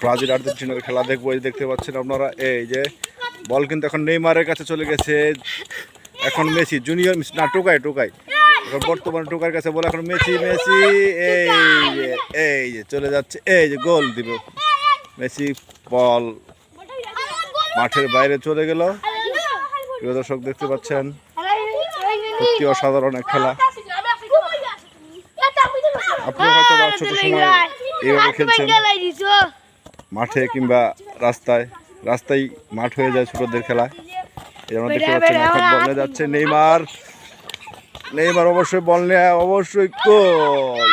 Brazil আর্জেন্টিনার খেলা দেখব এই দেখতে পাচ্ছেন আপনারা এই যে বল কিন্তু এখন নেইমারের কাছে চলে গেছে। এখন মেসি জুনিয়র না টোকাই টোকাই। এখন বর্তমানে টোকার কাছে বলে এখন মেসি মেসি এই যে এই যে চলে যাচ্ছে এই যে গোল দিবে। মেসি বল মাঠের বাইরে চলে গেল। প্রিয় দর্শক দেখতে পাচ্ছেন সত্যি অসাধারণ এক খেলা। আপনি হয়তো ছোট সময় এইভাবে খেলছেন। মাঠে কিংবা রাস্তায় রাস্তায় মাঠ হয়ে যায় ছোটদের খেলা এই আমরা দেখতে পাচ্ছেন এখন বল নিয়ে যাচ্ছে নেইমার। নেইমার অবশ্যই বল নিয়ে অবশ্যই গোল।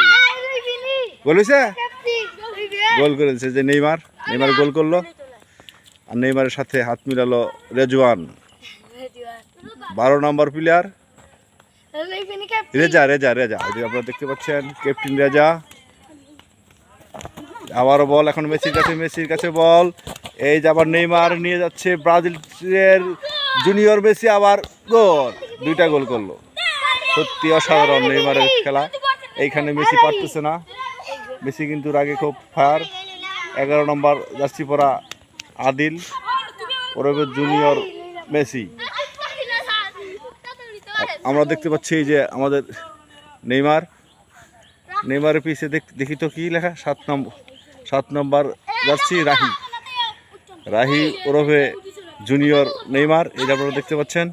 গোল হয়েছে? গোল করেছে যে নেইমার। নেইমার গোল করল। আর নেইমারের সাথে হাত মিলালো রেজওয়ান। বারো নম্বর প্লেয়ার রেজা রেজা রেজা। আপনারা দেখতে পাচ্ছেন ক্যাপ্টেন রেজা। আবারও বল, এখন মেসির কাছে মেসির কাছে বল। এই যে আবার নেইমার নিয়ে যাচ্ছে ব্রাজিলের জুনিয়র মেসি, আবার গোল। দুইটা গোল করল। সত্যি অসাধারণ নেইমারের খেলা। এইখানে মেসি পারতেছে না। মেসি কিন্তু আগে খুব ফায়ার। এগারো নম্বর জার্সি পরা আদিল ওরবে জুনিয়র মেসি। আমরা দেখতে পাচ্ছি যে আমাদের নেইমার। নেইমারের পিছে দেখ- দেখি তো কি লেখা? সাত নম্বর। সাত নম্বর জার্সি রাহি। রাহি ওরফে জুনিয়র নেইমার যে আপনারা দেখতে পাচ্ছেন।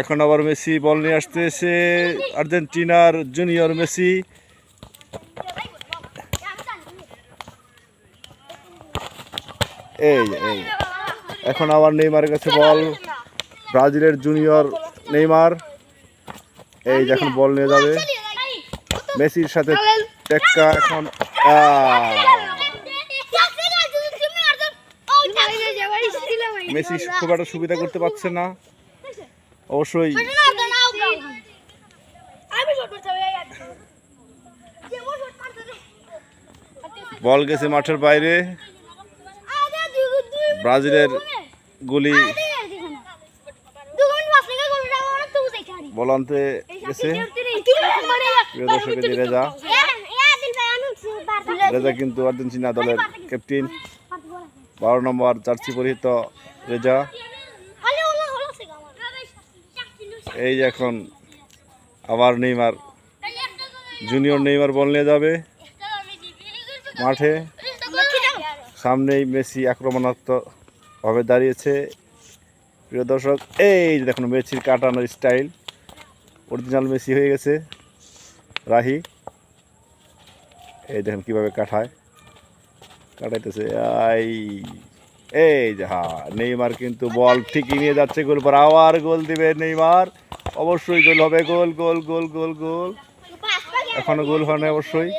এখন আবার মেসি বল নিয়ে আসতেছে, আর্জেন্টিনার জুনিয়র মেসি। এই এই। এখন আবার নেইমারের কাছে বল। ব্রাজিলের জুনিয়র নেইমার। এই এখন বল নিয়ে যাবে। মেসির সাথে টেক্কা এখন! মেসি খুব একটা সুবিধা করতে পারছে না অবশ্যই বল গেছে মাঠের বাইরে ব্রাজিলের গুলি বল আনতে গেছে প্রিয় রেজা। রেজা কিন্তু আর্জেন্টিনা দলের ক্যাপ্টেন। বারো নম্বর জার্সি পরিহিত রেজা। এই যে এখন আবার নেইমার। জুনিয়র নেইমার বল নিয়ে যাবে। মাঠে। সামনেই মেসি আক্রমণাত্মক ভাবে দাঁড়িয়েছে। প্রিয় দর্শক এই যে দেখুন মেসির কাটানোর স্টাইল। অরিজিনাল মেসি হয়ে গেছে। রাহি। এই দেখেন কীভাবে কাটায় কাটাইতেছে। আই। এই যে, হা, নেইমার কিন্তু বল ঠিকই নিয়ে যাচ্ছে গোল পর আবার গোল দিবে নেইমার। অবশ্যই গোল হবে। গোল গোল গোল গোল গোল। এখনও গোল হয় না অবশ্যই।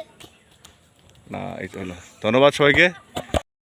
না এটা হলো। ধন্যবাদ সবাইকে।